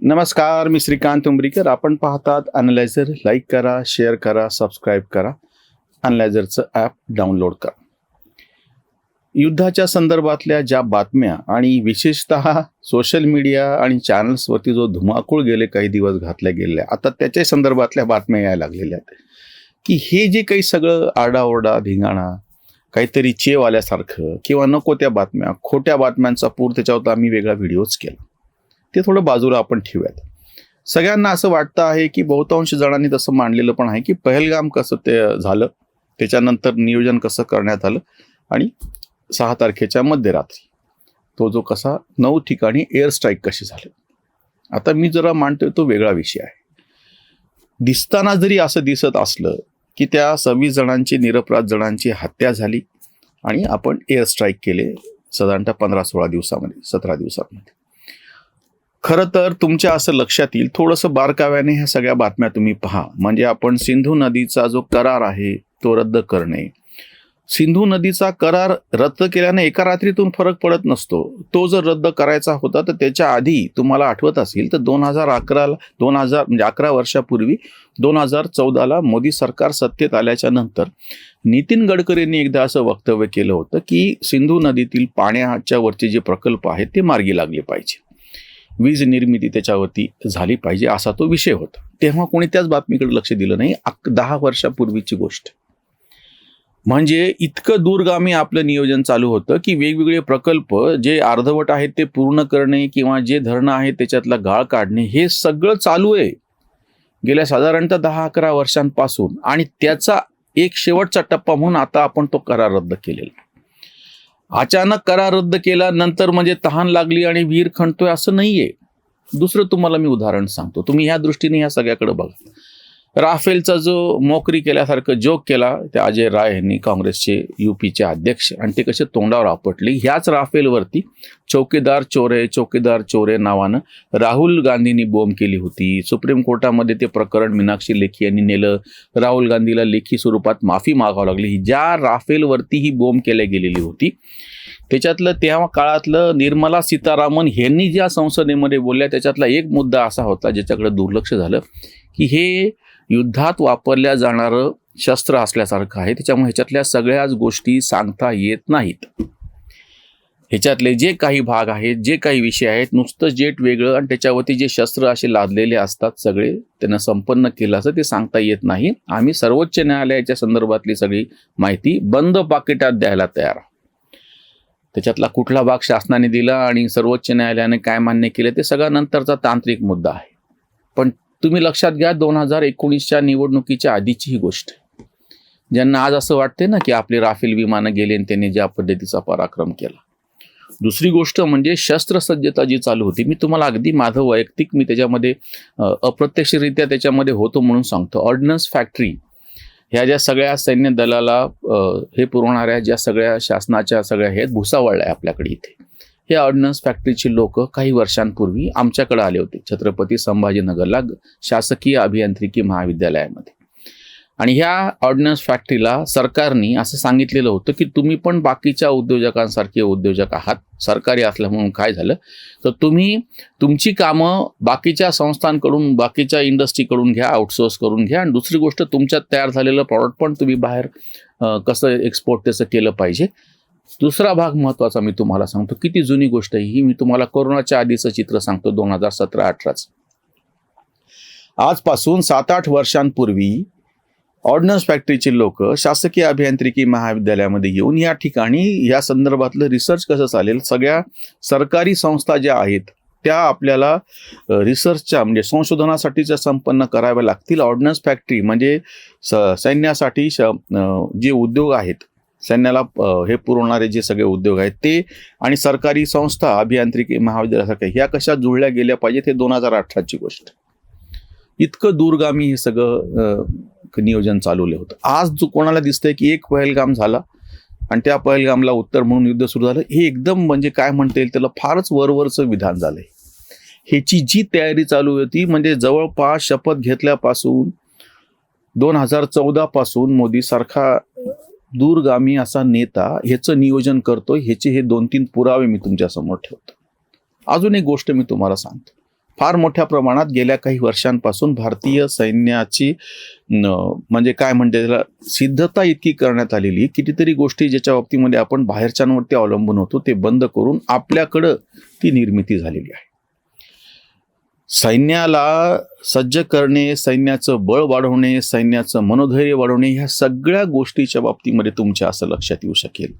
नमस्कार मी श्रीकांत उंबरीकर. आपण पाहतात अनलायझर लाईक करा शेअर करा सबस्क्राईब करा. अनलायझरचं ॲप डाउनलोड करा. युद्धाच्या संदर्भातल्या ज्या बातम्या आणि विशेषत सोशल मीडिया आणि चॅनल्सवरती जो धुमाकूळ गेले काही दिवस घातल्या गेल्या आता त्याच्या संदर्भातल्या बातम्या यायला लागलेल्या आहेत. की हे जे काही सगळं आरडाओरडा धिंगाणा काहीतरी चेव आल्यासारखं किंवा नको त्या बातम्या खोट्या बातम्यांचा पूर त्याच्यावर आम्ही वेगळा व्हिडिओच केला. ते थोडं बाजूला आपण ठेवूयात. सगळ्यांना असं वाटतं आहे की बहुतांश जणांनी तसं मांडलेलं पण आहे की पहलगाम कसं ते झालं त्याच्यानंतर नियोजन कसं करण्यात आलं आणि सहा तारखेच्या मध्यरात्री तो जो कसा नऊ ठिकाणी एअर स्ट्राईक कशी झाले. आता मी जरा मांडतोय तो वेगळा विषय आहे. दिसताना जरी असं दिसत असलं की त्या सव्वीस जणांची निरपराध जणांची हत्या झाली आणि आपण एअर स्ट्राईक केले साधारणतः पंधरा सोळा दिवसामध्ये सतरा दिवसांमध्ये. खरं तर तुमच्या असं लक्षात येईल. थोडंसं बारकाव्याने ह्या सगळ्या बातम्या तुम्ही पहा. म्हणजे आपण सिंधू नदीचा जो करार आहे तो रद्द करणे. सिंधू नदीचा करार रद्द केल्याने एका रात्रीतून फरक पडत नसतो. तो जर रद्द करायचा होता तर त्याच्या आधी तुम्हाला आठवत असेल तर दोन हजार अकराला दोन हजार म्हणजे अकरा वर्षापूर्वी दोन हजार चौदाला मोदी सरकार सत्तेत आल्याच्यानंतर नितीन गडकरींनी एकदा असं वक्तव्य केलं होतं की सिंधू नदीतील पाण्याच्या वरचे जे प्रकल्प आहेत ते मार्गी लागले पाहिजे. वीज निर्मिती त्याच्यावरती झाली पाहिजे असा तो विषय होता. तेव्हा कोणी त्याच बातमीकडे लक्ष दिलं नाही. अक दहा वर्षापूर्वीची गोष्ट. म्हणजे इतकं दूरगामी आपलं नियोजन चालू होतं की वेगवेगळे प्रकल्प जे अर्धवट आहेत ते पूर्ण करणे किंवा जे धरणं आहे त्याच्यातला गाळ काढणे हे सगळं चालू आहे. गेल्या साधारणतः दहा अकरा वर्षांपासून. आणि त्याचा एक शेवटचा टप्पा म्हणून आता आपण तो करार रद्द केलेला अचानक करार रद्द केला नंतर म्हणजे तहान लागली आणि विहीर खणतोय असं नाहीये. दुसरं तुम्हाला मी उदाहरण सांगतो. तुम्ही ह्या दृष्टीने ह्या सगळ्याकडे बघा. राफेलचा जो मोकरी केल्यासारखं जोक केला त्या अजय राय यांनी काँग्रेसचे युपीचे अध्यक्ष आणि ते कसे तोंडावर आपटले ह्याच राफेलवरती चौकीदार चोरे चौकीदार चोरे नावानं राहुल गांधींनी बोंब केली होती. सुप्रीम कोर्टामध्ये ते प्रकरण मीनाक्षी लेखी यांनी नेलं. राहुल गांधीला लेखी स्वरूपात माफी मागावं लागली. ज्या राफेलवरती ही बोंब केल्या गेलेली होती त्याच्यातलं त्या काळातलं निर्मला सीतारामन यांनी ज्या संसदेमध्ये बोलल्या त्याच्यातला एक मुद्दा असा होता ज्याच्याकडे दुर्लक्ष झालं की हे युद्धात वापरल्या जाणारं शस्त्र असल्यासारखं आहे. त्याच्यामुळे ह्याच्यातल्या सगळ्याच गोष्टी सांगता येत नाहीत. ह्याच्यातले जे काही भाग आहेत जे काही विषय आहेत नुसतं जेट वेगळं आणि त्याच्यावरती जे शस्त्र असे लादलेले असतात सगळे त्यांना संपन्न केलं असं ते सांगता येत नाही. आम्ही सर्वोच्च न्यायालयाच्या संदर्भातली सगळी माहिती बंद पाकिटात द्यायला तयार त्याच्यातला कुठला भाग शासनाने दिला आणि सर्वोच्च न्यायालयाने काय मान्य केलं ते सगळा नंतरचा तांत्रिक मुद्दा आहे. पण तुम्ही लक्षात घ्या दोन हजार एकोणीसच्या निवडणुकीच्या आधीची ही गोष्ट ज्यांना आज असं वाटते ना की आपले राफेल विमानं गेले आणि त्यांनी ज्या पद्धतीचा पराक्रम केला. दुसरी गोष्ट म्हणजे शस्त्रसज्जता जी चालू होती मी तुम्हाला अगदी माझं वैयक्तिक मी त्याच्यामध्ये अप्रत्यक्षरित्या त्याच्यामध्ये होतो म्हणून सांगतो. ऑर्डिनन्स फॅक्टरी ह्या ज्या सगळ्या सैन्य दलाला हे पुरवणाऱ्या ज्या सगळ्या शासनाच्या सगळ्या हे भुसावळल्या आहे आपल्याकडे इथे. हे ऑर्डिनन्स फॅक्टरीची लोक काही वर्षांपूर्वी आमच्याकडे आले होते. छत्रपती संभाजीनगरला शासकीय अभियांत्रिकी महाविद्यालयामध्ये. आणि ह्या ऑर्डिनन्स फॅक्टरीला सरकारने असं सांगितलेलं होतं की तुम्ही पण बाकीच्या उद्योजकांसारखे उद्योजक आहात. सरकारी असलं म्हणून काय झालं? तर तुम्ही तुमची कामं बाकीच्या संस्थांकडून बाकीच्या इंडस्ट्रीकडून घ्या आउटसोर्स करून घ्या. आणि दुसरी गोष्ट तुमच्यात तयार झालेलं प्रॉडक्ट पण तुम्ही बाहेर कसं एक्सपोर्ट त्याचं केलं पाहिजे. दुसरा भाग महत्त्वाचा मी तुम्हाला सांगतो. किती जुनी गोष्ट आहे ही मी तुम्हाला कोरोनाच्या आधीचं चित्र सांगतो दोन हजार सतरा अठराचं. आजपासून सात आठ वर्षांपूर्वी ऑर्डिनन्स फॅक्टरीचे लोक शासकीय अभियांत्रिकी महाविद्यालयामध्ये येऊन या ठिकाणी या संदर्भातलं रिसर्च कसं चालेल सगळ्या सरकारी संस्था ज्या आहेत त्या आपल्याला रिसर्चच्या म्हणजे संशोधनासाठीच्या संपन्न कराव्या लागतील. ऑर्डिनन्स फॅक्टरी म्हणजे स सैन्यासाठी श जे उद्योग आहेत सैन्याला हे पुरवणारे जे सगळे उद्योग आहेत ते आणि सरकारी संस्था अभियांत्रिकी महाविद्यालयासारख्या ह्या कशा जुळल्या गेल्या पाहिजेत हे दोन हजार अठराची गोष्ट. इतकं दूरगामी हे सगळं नियोजन चालवलं होतं. आज जो कोणाला दिसतंय की एक पहलगाम झाला आणि त्या पहलगामला उत्तर म्हणून युद्ध सुरू झालं हे एकदम म्हणजे काय म्हणता येईल त्याला फारच वरवरचं विधान झालंय. ह्याची जी तयारी चालू होती म्हणजे जवळपास शपथ घेतल्यापासून दोन हजार चौदा पासून मोदी सारखा दूरगामी असा नेता ह्याचं नियोजन करतो ह्याचे हे दोन तीन पुरावे मी तुमच्यासमोर ठेवतो. अजून एक गोष्ट मी तुम्हाला सांगतो. फार मोठ्या प्रमाणात गेल्या काही वर्षांपासून भारतीय सैन्याची म्हणजे काय म्हणते त्याला सिद्धता इतकी करण्यात आलेली कितीतरी गोष्टी ज्याच्या बाबतीमध्ये आपण बाहेरच्यांवरती अवलंबून होतो ते बंद करून आपल्याकडं ती निर्मिती झालेली आहे. सैन्याला सज्ज करणे सैन्याचं बळ वाढवणे सैन्याचं मनोधैर्य वाढवणे ह्या सगळ्या गोष्टीच्या बाबतीमध्ये तुमच्या असं लक्षात येऊ शकेल.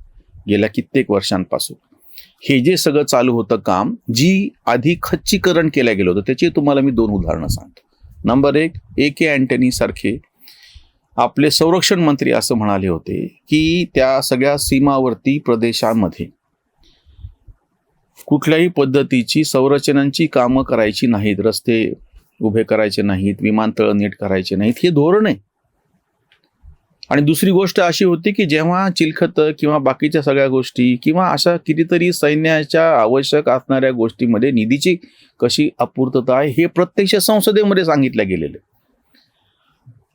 गेल्या कित्येक वर्षांपासून. हे जे सगळं चालू होतं काम जी आधी खच्चीकरण केलं गेलं होतं त्याची तुम्हाला मी दोन उदाहरणं सांगतो. नंबर एक ए के अँटनी सारखे आपले संरक्षण मंत्री असं म्हणाले होते की त्या सगळ्या सीमावर्ती प्रदेशांमध्ये कुठल्याही पद्धतीची संरचनांची कामं करायची नाहीत रस्ते उभे करायचे नाहीत विमानतळ नीट करायचे नाहीत हे धोरण आहे. आणि दुसरी गोष्ट अशी होती की जेव्हा चिलखत किंवा बाकीच्या सगळ्या गोष्टी किंवा अशा कितीतरी सैन्याच्या आवश्यक असणाऱ्या गोष्टीमध्ये निधीची कशी अपूर्तता आहे हे प्रत्यक्ष संसदेमध्ये सांगितलं गेलेलं.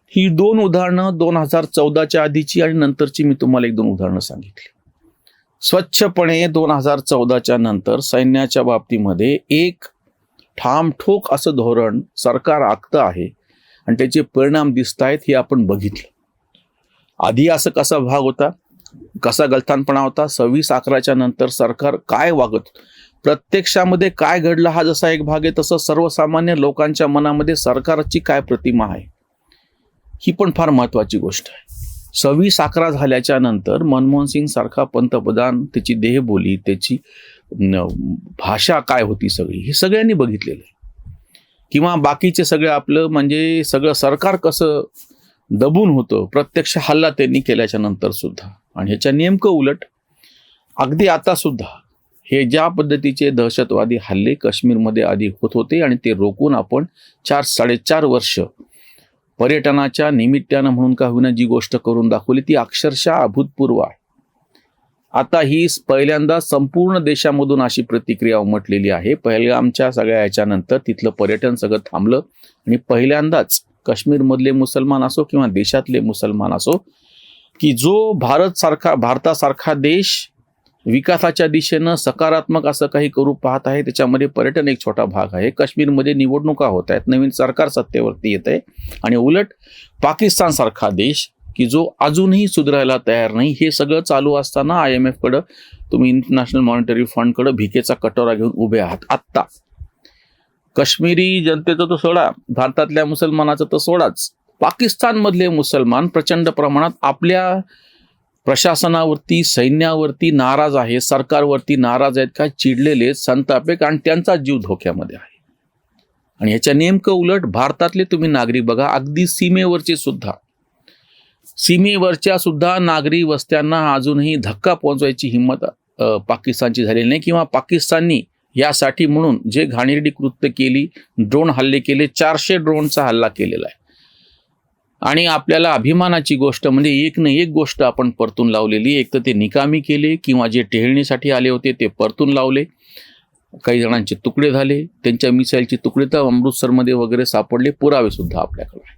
ही दोन उदाहरणं दोन हजार चौदाच्या आधीची आणि नंतरची मी तुम्हाला एक दोन उदाहरणं सांगितली. स्वच्छपणे दोन हजार चौदाच्या नंतर सैन्याच्या बाबतीमध्ये एक ठामठोक असं धोरण सरकार आखतं आहे आणि त्याचे परिणाम दिसत आहेत हे आपण बघितलं. आधी असं कसा भाग होता? कसा गलथानपणा होता? सव्वीस अकराच्या नंतर सरकार काय वागत? प्रत्यक्षामध्ये काय घडलं हा जसा एक भाग आहे तसं सर्वसामान्य लोकांच्या मनामध्ये सरकारची काय प्रतिमा आहे? ही पण फार महत्वाची गोष्ट आहे. सव्वीस अकरा झाल्याच्यानंतर मनमोहन सिंग सारखा पंतप्रधान त्याची देहबोली त्याची भाषा काय होती सगळी हे सगळ्यांनी बघितलेलं आहे. किंवा बाकीचे सगळे आपलं म्हणजे सगळं सरकार कसं दबून होतं प्रत्यक्ष हल्ला त्यांनी केल्याच्यानंतर सुद्धा. आणि ह्याच्या नेमकं उलट अगदी आता सुद्धा हे ज्या पद्धतीचे दहशतवादी हल्ले काश्मीरमध्ये आधी होत होते आणि ते रोखून आपण चार साडेचार वर्ष पर्यटनाच्या निमित्तानं म्हणून का होईना जी गोष्ट करून दाखवली ती अक्षरशः अभूतपूर्व आहे. आता ही पहिल्यांदा संपूर्ण देशामधून अशी प्रतिक्रिया उमटलेली आहे. पहलगामच्या सगळ्या याच्यानंतर तिथलं पर्यटन सगळं थांबलं आणि पहिल्यांदाच काश्मीरमधले मुसलमान असो किंवा देशातले मुसलमान असो की जो भारत सारखा भारतासारखा देश विकासाच्या दिशेनं सकारात्मक असं काही करू पाहत आहे. त्याच्यामध्ये पर्यटन एक छोटा भाग आहे. काश्मीरमध्ये निवडणुका होत आहेत. नवीन सरकार सत्तेवरती येत आहे आणि उलट पाकिस्तानसारखा देश की जो अजूनही सुधारायला तयार नाही हे सगळं चालू असताना आय एम एफकडं तुम्ही इंटरनॅशनल मॉनिटरी फंडकडं भिकेचा कटोरा घेऊन उभे आहात. आत्ता काश्मीरी जनतेचं तो सोडा भारतातल्या मुसलमानाचं तर सोडाच. पाकिस्तानमधले मुसलमान प्रचंड प्रमाणात आपल्या प्रशासनावरती सैन्यावरती नाराज आहे सरकारवरती नाराज आहेत काय चिडलेले संतापेक आणि त्यांचा जीव धोक्यामध्ये आहे. आणि याच्या नेमकं उलट भारतातले तुम्ही नागरिक बघा अगदी सीमेवरचे सुद्धा. सीमेवरच्या सुद्धा नागरी वस्त्यांना अजूनही धक्का पोहोचवायची हिंमत पाकिस्तानची झालेली नाही किंवा पाकिस्ताननी यासाठी म्हणून जे घाणेरडी कृत्य केली ड्रोन हल्ले केले चारशे ड्रोनचा हल्ला केलेला आहे. आणि आपल्याला अभिमानाची गोष्ट म्हणजे एक न एक गोष्ट आपण परतून लावलेली एक तर ते निकामी केले किंवा जे टेहळणीसाठी आले होते ते परतून लावले. काही जणांचे तुकडे झाले त्यांच्या मिसाईलचे तुकडे तर अमृतसरमध्ये वगैरे सापडले पुरावेसुद्धा आपल्याकडे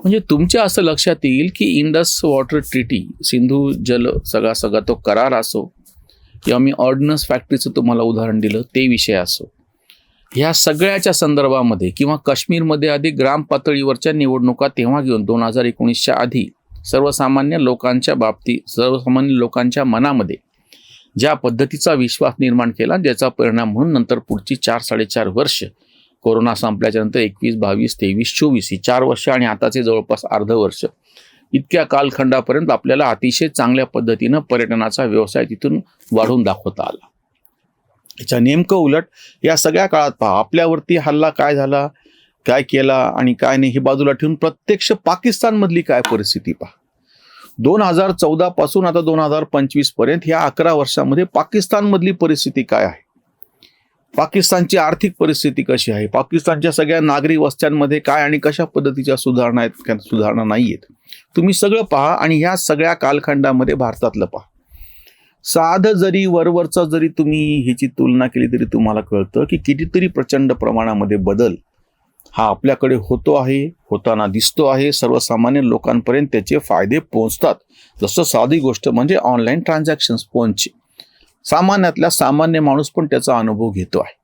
म्हणजे तुमच्या असं लक्षात येईल की इंडस वॉटर ट्रिटी सिंधू जल सगळा सगळा तो करार असो किंवा मी ऑर्डिनन्स फॅक्टरीचं तुम्हाला उदाहरण दिलं ते विषय असो. ह्या सगळ्याच्या संदर्भामध्ये किंवा काश्मीरमध्ये आधी ग्राम पातळीवरच्या निवडणुका तेव्हा घेऊन दोन हजार एकोणीसच्या आधी सर्वसामान्य लोकांच्या बाबतीत सर्वसामान्य लोकांच्या मनामध्ये ज्या पद्धतीचा विश्वास निर्माण केला ज्याचा परिणाम म्हणून नंतर पुढची चार साडेचार वर्ष कोरोना संपल्याच्या नंतर एकवीस बावीस तेवीस चोवीस ही चार वर्ष आणि आताचे जवळपास अर्ध वर्ष इतक्या कालखंडापर्यंत आपल्याला अतिशय चांगल्या पद्धतीनं पर्यटनाचा व्यवसाय तिथून वाढवून दाखवता आला. याच्या नेमकं उलट या सगळ्या काळात पहा आपल्यावरती हल्ला काय झाला काय केला आणि काय नाही हे बाजूला ठेवून प्रत्यक्ष पाकिस्तानमधली काय परिस्थिती पहा. दोन हजार चौदा पासून आता दोन हजार पंचवीसपर्यंत ह्या अकरा वर्षामध्ये पाकिस्तानमधली परिस्थिती काय आहे? पाकिस्तानची आर्थिक परिस्थिती कशी आहे? पाकिस्तानच्या सगळ्या नागरी वस्त्यांमध्ये काय आणि कशा पद्धतीच्या सुधारणा आहेत? सुधारणा नाही आहेत तुम्ही सगळं पहा आणि ह्या सगळ्या कालखंडामध्ये भारतातलं पहा. साध जरी वरवरचा जरी तुम्ही ह्याची तुलना केली तरी तुम्हाला कळतं की कितीतरी प्रचंड प्रमाणामध्ये बदल हा आपल्याकडे होतो आहे होताना दिसतो आहे. सर्वसामान्य लोकांपर्यंत त्याचे फायदे पोहोचतात. जसं साधी गोष्ट म्हणजे ऑनलाईन ट्रान्झॅक्शन्स फोनचे सामान्यातल्या सामान्य माणूस पण त्याचा अनुभव घेतो आहे.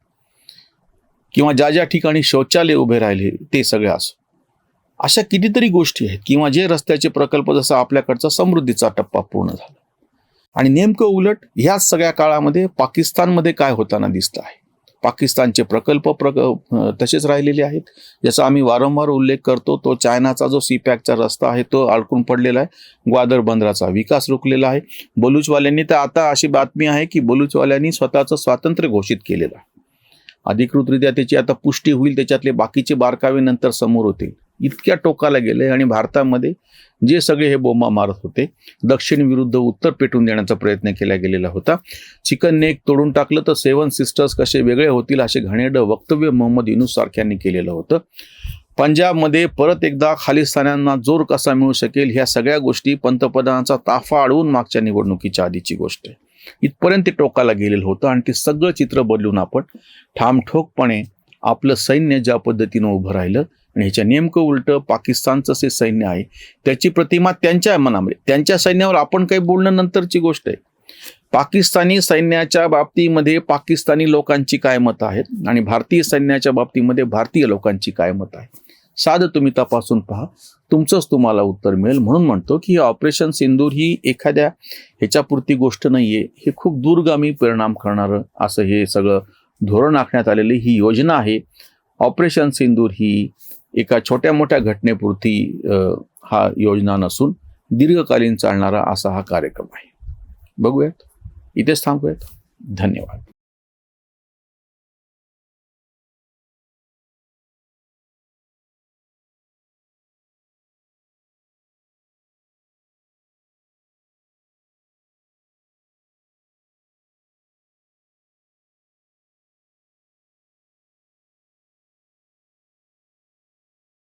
किंवा ज्या ज्या ठिकाणी शौचालय उभे राहिले ते सगळे असो. अशा कितीतरी गोष्टी आहेत. किंवा जे रस्त्याचे प्रकल्प जसं आपल्याकडचा समृद्धीचा टप्पा पूर्ण झाला. आणि नेमकं उलट ह्याच सगळ्या काळामध्ये पाकिस्तानमध्ये काय होताना दिसतं आहे? पाकिस्तानचे प्रकल्प प्रक तसेच राहिलेले आहेत. ज्याचा आम्ही वारंवार उल्लेख करतो. तो चायनाचा जो सी पॅकचा रस्ता आहे तो अडकून पडलेला आहे. ग्वादर बंदराचा विकास रोखलेला आहे. बलुचवाल्यांनी तर आता अशी बातमी आहे की बलुचवाल्यांनी स्वतःचं स्वातंत्र्य घोषित केलेलं आहे. अधिकृतरित्या त्याची आता पुष्टी होईल त्याच्यातले बाकीचे बारकावे नंतर समोर होतील. इतक्या टोकाला गेले आणि भारतामध्ये जे सगळे हे बोंबा मारत होते दक्षिण विरुद्ध उत्तर पेटून देण्याचा प्रयत्न केला गेलेला होता. चिकन नेक तोडून टाकलं तर सेवन सिस्टर्स कसे वेगळे होतील असे घाणेरडं वक्तव्य मोहम्मद युनुस सारख्यांनी केलेलं होतं. पंजाबमध्ये परत एकदा खालिस्तान्यांना जोर कसा मिळू शकेल ह्या सगळ्या गोष्टी पंतप्रधानांचा ताफा अडवून मागच्या निवडणुकीच्या आधीची गोष्ट आहे. इथपर्यंत ते टोकाला गेलेलं होतं आणि ते सगळं चित्र बदलून आपण ठामठोकपणे आपलं सैन्य ज्या पद्धतीनं उभं राहिलं आणि ह्याच्या नेमकं उलटं पाकिस्तानचं जे सैन्य आहे त्याची प्रतिमा त्यांच्या मनामध्ये त्यांच्या सैन्यावर आपण काही बोलणं नंतरची गोष्ट आहे. पाकिस्तानी सैन्याच्या बाबतीमध्ये पाकिस्तानी लोकांची काय मतं आहेत आणि भारतीय सैन्याच्या बाबतीमध्ये भारतीय लोकांची काय मतं आहे साधं तुम्ही तपासून पहा. तुमचंच तुम्हाला उत्तर मिळेल. म्हणून म्हणतो की ऑपरेशन सिंदूर ही एखाद्या ह्याच्यापुरती गोष्ट नाही आहे हे खूप दूरगामी परिणाम करणारं असं हे सगळं धोरण आखण्यात आलेली ही योजना आहे. ऑपरेशन सिंदूर ही एका छोट्या मोठ्या घटनेपुरती हा योजना नसून दीर्घकालीन चालणारा असा हा कार्यक्रम आहे. बघूयात. इथेच थांबूयात. धन्यवाद.